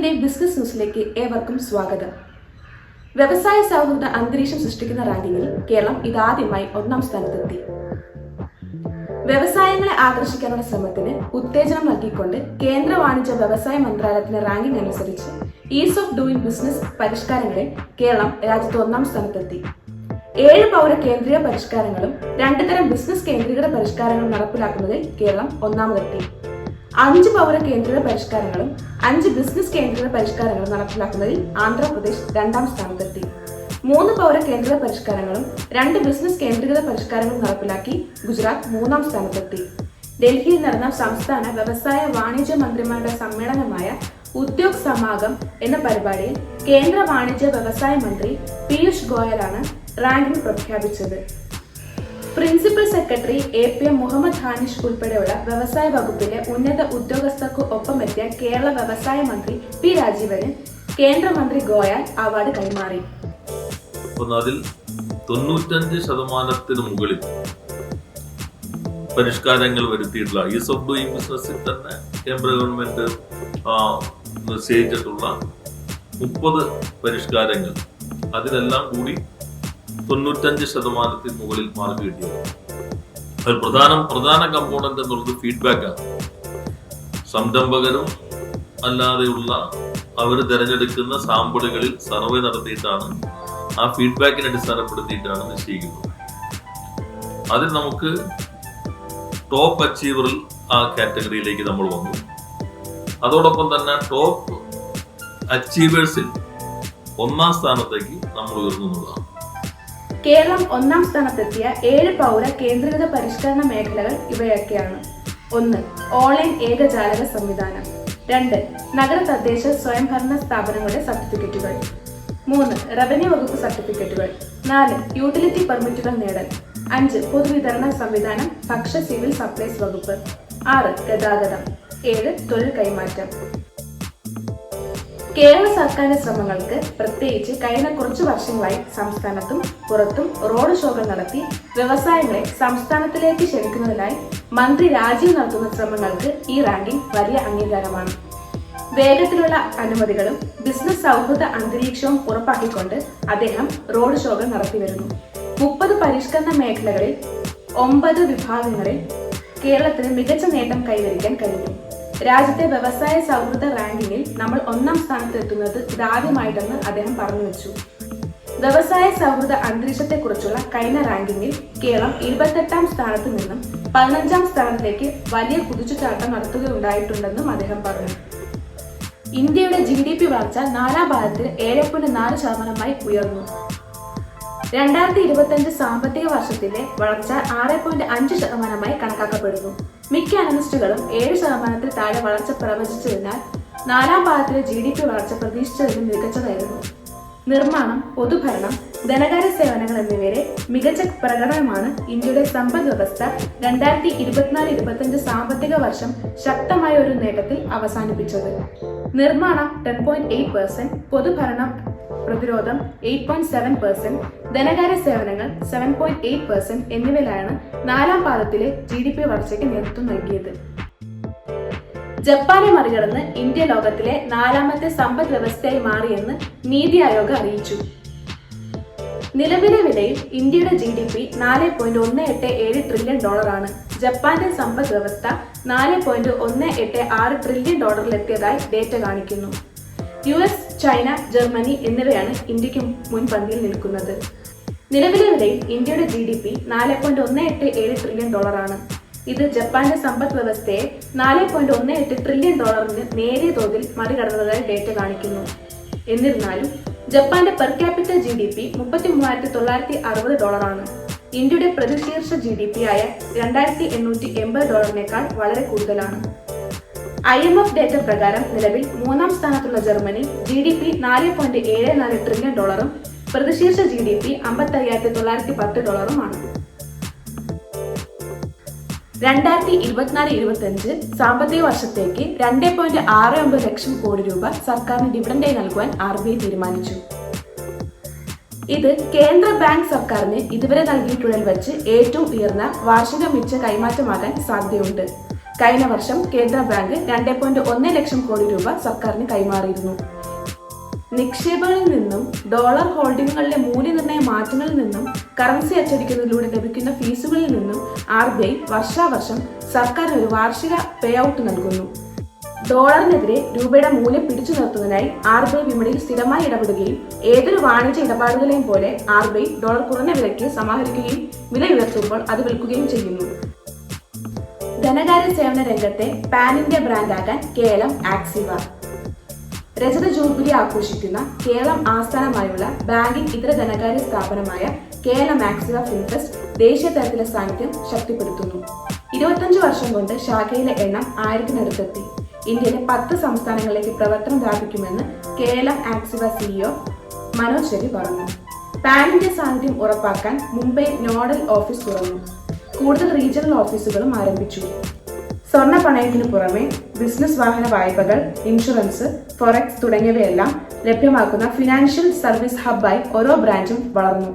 എന്റെ ബിസിനസ് ന്യൂസിലേക്ക് ഏവർക്കും സ്വാഗതം. വ്യവസായ സൗഹൃദ അന്തരീക്ഷം സൃഷ്ടിക്കുന്ന റാങ്കിങ്ങിൽ കേരളം ഇതാദ്യമായി ഒന്നാം സ്ഥാനത്തെത്തി. വ്യവസായങ്ങളെ ആകർഷിക്കാനുള്ള ശ്രമത്തിന് ഉത്തേജനം നൽകിക്കൊണ്ട് കേന്ദ്ര വാണിജ്യ വ്യവസായ മന്ത്രാലയത്തിന്റെ റാങ്കിംഗ് അനുസരിച്ച് ഈസ് ഓഫ് ഡൂയിങ് ബിസിനസ് പരിഷ്കാരങ്ങളിൽ കേരളം രാജ്യത്ത് ഒന്നാം സ്ഥാനത്തെത്തി. ഏഴ് പൗര കേന്ദ്രീയ പരിഷ്കാരങ്ങളും രണ്ടു തരം ബിസിനസ് കേന്ദ്രീകൃത പരിഷ്കാരങ്ങളും നടപ്പിലാക്കുന്നതിൽ കേരളം ഒന്നാമതെത്തി. അഞ്ച് പൗര കേന്ദ്രീകൃത പരിഷ്കാരങ്ങളും അഞ്ച് ബിസിനസ് കേന്ദ്രീകൃത പരിഷ്കാരങ്ങളും നടപ്പിലാക്കുന്നതിൽ ആന്ധ്രാപ്രദേശ് രണ്ടാം സ്ഥാനത്തെത്തി. മൂന്ന് പൗര കേന്ദ്രീകൃത പരിഷ്കാരങ്ങളും രണ്ട് ബിസിനസ് കേന്ദ്രീകൃത പരിഷ്കാരങ്ങളും നടപ്പിലാക്കി ഗുജറാത്ത് മൂന്നാം സ്ഥാനത്തെത്തി. ഡൽഹിയിൽ നടന്ന സംസ്ഥാന വ്യവസായ വാണിജ്യ മന്ത്രിമാരുടെ സമ്മേളനമായ ഉദ്യോഗ് സമാഗം എന്ന പരിപാടിയിൽ കേന്ദ്ര വാണിജ്യ വ്യവസായ മന്ത്രി പീയൂഷ് ഗോയലാണ് റാങ്കിംഗ് പ്രഖ്യാപിച്ചത്. Principal secretary A P M Muhammad Hanish ഉൾപ്പെടെയുള്ള വ്യവസായ വകുപ്പിലെ ഉന്നത ഉദ്യോഗസ്ഥർക്കു ഒപ്പമെത്തിയ കേരള വ്യവസായ മന്ത്രി പി രാജീവന് കേന്ദ്രമന്ത്രി ഗോയൽ അവാർഡ് കൈമാറി. അതിൽ തൊണ്ണൂറ്റഞ്ച് ശതമാനത്തിന് മുകളിൽ പരിഷ്കാരങ്ങൾ വരുത്തിയിട്ടുള്ള ഈ ഓഫ് ഡൂയിങ് ബിസിനസ്സിൽ തന്നെ കേന്ദ്ര ഗവൺമെന്റ് നിശ്ചയിച്ചിട്ടുള്ള മുപ്പത് പരിഷ്കാരങ്ങൾ അതിലെല്ലാം കൂടി തൊണ്ണൂറ്റഞ്ച് ശതമാനത്തിന് മുകളിൽ മാർക്ക് കിട്ടിയത് അതിൽ പ്രധാന പ്രധാന കമ്പോണന്റ് എന്നുള്ളത് ഫീഡ്ബാക്കാണ് സംരംഭകരും അല്ലാതെയുള്ള അവർ തിരഞ്ഞെടുക്കുന്ന സാമ്പിളുകളിൽ സർവേ നടത്തിയിട്ടാണ് ആ ഫീഡ്ബാക്കിനെ അടിസ്ഥാനപ്പെടുത്തിയിട്ടാണ് നിശ്ചയിക്കുന്നത്. അതിൽ നമുക്ക് ടോപ്പ് അച്ചീവറിൽ ആ കാറ്റഗറിയിലേക്ക് നമ്മൾ വന്നു. അതോടൊപ്പം തന്നെ ടോപ്പ് അച്ചീവേഴ്സിൽ ഒന്നാം സ്ഥാനത്തേക്ക് നമ്മൾ ഉയർന്നു എന്നുള്ളതാണ്. കേരളം ഒന്നാം സ്ഥാനത്തെത്തിയ ഏഴ് പൗര കേന്ദ്രീകൃത പരിഷ്കരണ മേഖലകൾ ഇവയൊക്കെയാണ്. ഒന്ന് ഓൺലൈൻ ഏകജാലക സംവിധാനം. രണ്ട് നഗര തദ്ദേശ സ്വയംഭരണ സ്ഥാപനങ്ങളുടെ സർട്ടിഫിക്കറ്റുകൾ. മൂന്ന് റവന്യൂ വകുപ്പ് സർട്ടിഫിക്കറ്റുകൾ. നാല് യൂട്ടിലിറ്റി പെർമിറ്റുകൾ നേടൽ. അഞ്ച് പൊതുവിതരണ സംവിധാനം ഭക്ഷ്യ സിവിൽ സപ്ലൈസ് വകുപ്പ്. ആറ് ഗതാഗതം. ഏഴ് തൊഴിൽ കൈമാറ്റം. കേരള സർക്കാരിന്റെ ശ്രമങ്ങൾക്ക് പ്രത്യേകിച്ച് കഴിഞ്ഞ കുറച്ചു വർഷങ്ങളായി സംസ്ഥാനത്തും പുറത്തും റോഡ് ഷോകൾ നടത്തി വ്യവസായങ്ങളെ സംസ്ഥാനത്തിലേക്ക് ക്ഷണിക്കുന്നതിനായി മന്ത്രി രാജീവ് നടത്തുന്ന ശ്രമങ്ങൾക്ക് ഈ റാങ്കിംഗ് വലിയ അംഗീകാരമാണ്. വേഗത്തിലുള്ള അനുമതികളും ബിസിനസ് സൗഹൃദ അന്തരീക്ഷവും ഉറപ്പാക്കിക്കൊണ്ട് അദ്ദേഹം റോഡ് ഷോകൾ നടത്തിവരുന്നു മുപ്പത് പരിഷ്കരണ മേഖലകളിൽ ഒമ്പത് വിഭാഗങ്ങളിൽ കേരളത്തിന് മികച്ച നേട്ടം കൈവരിക്കാൻ കഴിഞ്ഞു. രാജ്യത്തെ വ്യവസായ സൗഹൃദ റാങ്കിങ്ങിൽ നമ്മൾ ഒന്നാം സ്ഥാനത്ത് എത്തുന്നത് ഇതാദ്യമായിട്ടെന്ന് അദ്ദേഹം പറഞ്ഞു വെച്ചു. വ്യവസായ സൗഹൃദ അന്തരീക്ഷത്തെക്കുറിച്ചുള്ള കഴിഞ്ഞ റാങ്കിങ്ങിൽ കേരളം ഇരുപത്തെട്ടാം സ്ഥാനത്ത് നിന്നും പതിനഞ്ചാം സ്ഥാനത്തേക്ക് വലിയ കുതിച്ചുചാട്ടം നടത്തുകയുണ്ടായിട്ടുണ്ടെന്നും അദ്ദേഹം പറഞ്ഞു. ഇന്ത്യയുടെ ജി ഡി പി വളർച്ച നാലാം ഭാഗത്തിൽ ഏഴ് പോയിന്റ് നാല് ശതമാനമായി ഉയർന്നു. രണ്ടായിരത്തി ഇരുപത്തിയഞ്ച് സാമ്പത്തിക വർഷത്തിലെ വളർച്ച ആറ് പോയിന്റ് അഞ്ച് ശതമാനമായി കണക്കാക്കപ്പെടുന്നു. മിക്ക അനലിസ്റ്റുകളും ഏഴ് ശതമാനത്തിൽ താഴെ വളർച്ച പ്രവചിച്ചതിനാൽ നാലാം പാദത്തിലെ ജി ഡി പി വളർച്ച പ്രതീക്ഷിച്ചതിലും മികച്ചതായിരുന്നു. നിർമ്മാണം പൊതുഭരണം ധനകാര്യ സേവനങ്ങൾ എന്നിവയിലെ മികച്ച പ്രകടനമാണ് ഇന്ത്യയുടെ സമ്പദ് വ്യവസ്ഥ രണ്ടായിരത്തി ഇരുപത്തിനാല് ഇരുപത്തിയഞ്ച് സാമ്പത്തിക വർഷം ശക്തമായ ഒരു നേട്ടത്തിൽ അവസാനിപ്പിച്ചത്. നിർമ്മാണം ടെൻ പോയിന്റ് എയ്റ്റ് പെർസെന്റ് പൊതുഭരണം പ്രതിരോധം എയ്റ്റ് പോയിന്റ് സെവൻ പെർസെന്റ് ധനകാര്യ സേവനങ്ങൾ സെവൻ പോയിന്റ് എയ്റ്റ് പെർസെന്റ് എന്നിവയിലാണ് നാലാം പാദത്തിലെ ജി ഡി പി വളർച്ചയ്ക്ക് നേതൃത്വം നൽകിയത്. ജപ്പാനെ മറികടന്ന് ഇന്ത്യ ലോകത്തിലെ നാലാമത്തെ സമ്പദ് വ്യവസ്ഥയായി മാറിയെന്ന് നീതി ആയോഗ് അറിയിച്ചു. നിലവിലെ വിലയിൽ ഇന്ത്യയുടെ ജി ഡി പി നാല് പോയിന്റ് ഒന്ന് എട്ട് ഏഴ് ട്രില്യൺ ഡോളറാണ് ജപ്പാന്റെ സമ്പദ് വ്യവസ്ഥ നാല് പോയിന്റ് ഒന്ന് എട്ട് ആറ് ട്രില്യൺ ഡോളറിലെത്തിയതായി ഡേറ്റ കാണിക്കുന്നു. യു എസ് ചൈന ജർമ്മനി എന്നിവയാണ് ഇന്ത്യയ്ക്ക് മുൻപന്തിയിൽ നിൽക്കുന്നത്. നിലവിലെ വിലയിൽ ഇന്ത്യയുടെ ജി ഡി പി നാല് പോയിന്റ് ഒന്ന് എട്ട് ഏഴ് ട്രില്യൺ ഡോളറാണ് ഇത് ജപ്പാന്റെ സമ്പദ് വ്യവസ്ഥയെ നാല് പോയിന്റ് ഒന്ന് എട്ട് ട്രില്യൺ ഡോളറിന് നേരിയ തോതിൽ മറികടന്നതായി ഡേറ്റ കാണിക്കുന്നു. എന്നിരുന്നാലും ജപ്പാന്റെ per capital G D P മുപ്പത്തി മൂവായിരത്തി തൊള്ളായിരത്തി അറുപത് ഡോളറാണ് ഇന്ത്യയുടെ പ്രതിശീർഷ ജി ഡി പി ആയ രണ്ടായിരത്തി എണ്ണൂറ്റി എൺപത് ഡോളറിനേക്കാൾ വളരെ കൂടുതലാണ്. ഐ എം എഫ് ഡേറ്റ പ്രകാരം നിലവിൽ മൂന്നാം സ്ഥാനത്തുള്ള ജർമ്മനി ജി ഡി പി നാല് പോയിന്റ് ഏഴ് നാല് ട്രില്യൺ ഡോളറും പ്രതിശീർഷ ജി ഡി പി അമ്പത്തി അയ്യായിരത്തി തൊള്ളായിരത്തി പത്ത് ഡോളറുമാണ് രണ്ടായിരത്തി ഇരുപത്തിനാല് ഇരുപത്തിയഞ്ച് സാമ്പത്തിക വർഷത്തേക്ക് രണ്ട് പോയിന്റ് ആറ് ഒമ്പത് ലക്ഷം കോടി രൂപ സർക്കാരിന് ഡിവിഡൻഡായി നൽകുവാൻ ആർ ബി ഐ തീരുമാനിച്ചു. ഇത് കേന്ദ്ര ബാങ്ക് സർക്കാരിന് ഇതുവരെ നൽകിയിട്ടുള്ളതിൽ വെച്ച് ഏറ്റവും ഉയർന്ന വാർഷിക മിച്ച കൈമാറ്റമാകാൻ സാധ്യതയുണ്ട്. കഴിഞ്ഞ വർഷം കേന്ദ്ര ബാങ്ക് രണ്ട് പോയിന്റ് ഒന്ന് ലക്ഷം കോടി രൂപ സർക്കാരിന് കൈമാറിയിരുന്നു. നിക്ഷേപങ്ങളിൽ നിന്നും ഡോളർ ഹോൾഡിംഗുകളിലെ മൂല്യനിർണയ മാറ്റങ്ങളിൽ നിന്നും കറൻസി അച്ചടിക്കുന്നതിലൂടെ ലഭിക്കുന്ന ഫീസുകളിൽ നിന്നും ആർ ബി ഐ വർഷാവർഷം സർക്കാരിന് ഒരു വാർഷിക പേ ഔട്ട് നൽകുന്നു. ഡോളറിനെതിരെ രൂപയുടെ മൂല്യം പിടിച്ചു നിർത്തുന്നതിനായി ആർ ബി ഐ വിപണിയിൽ സ്ഥിരമായി ഇടപെടുകയും ഏതൊരു വാണിജ്യ ഇടപാടുകളെയും പോലെ ആർ ബി ഐ ഡോളർ കുറഞ്ഞ വിലയ്ക്ക് സമാഹരിക്കുകയും വില ഉയർത്തുമ്പോൾ അത് വിൽക്കുകയും ചെയ്യുന്നു. ധനകാര്യ സേവന രംഗത്തെ പാൻ ഇന്ത്യ ബ്രാൻഡാക്കാൻ കേരളം ആക്സിവ. രജത ജൂബിലി ആഘോഷിക്കുന്ന കേരളം ആസ്ഥാനമായുള്ള ബാങ്കിംഗ് ഇതര ധനകാര്യ സ്ഥാപനമായ കേരളം ആക്സിവ ഫിൻഫെസ്റ്റ് ദേശീയ തലത്തിലെ സാന്നിധ്യം ശക്തിപ്പെടുത്തുന്നു. ഇരുപത്തഞ്ച് വർഷം കൊണ്ട് ശാഖയിലെ എണ്ണം ആയിരത്തിനടുത്തെത്തി. ഇന്ത്യയിലെ പത്ത് സംസ്ഥാനങ്ങളിലേക്ക് പ്രവർത്തനം വ്യാപിക്കുമെന്ന് കേരളം ആക്സിവ സിഇഒ മനോജ് രവി പറഞ്ഞു. പാൻ ഇന്ത്യ സാന്നിധ്യം ഉറപ്പാക്കാൻ മുംബൈ നോഡൽ ഓഫീസ് തുറന്നു. കൂടുതൽ റീജിയണൽ ഓഫീസുകളും ആരംഭിച്ചു. സ്വർണ പണയത്തിനു പുറമെ ബിസിനസ് വാഹന വായ്പകൾ ഇൻഷുറൻസ് ഫൊറക്സ് തുടങ്ങിയവയെല്ലാം ലഭ്യമാക്കുന്ന ഫിനാൻഷ്യൽ സർവീസ് ഹബ്ബായി ഓരോ ബ്രാഞ്ചും വളർന്നു.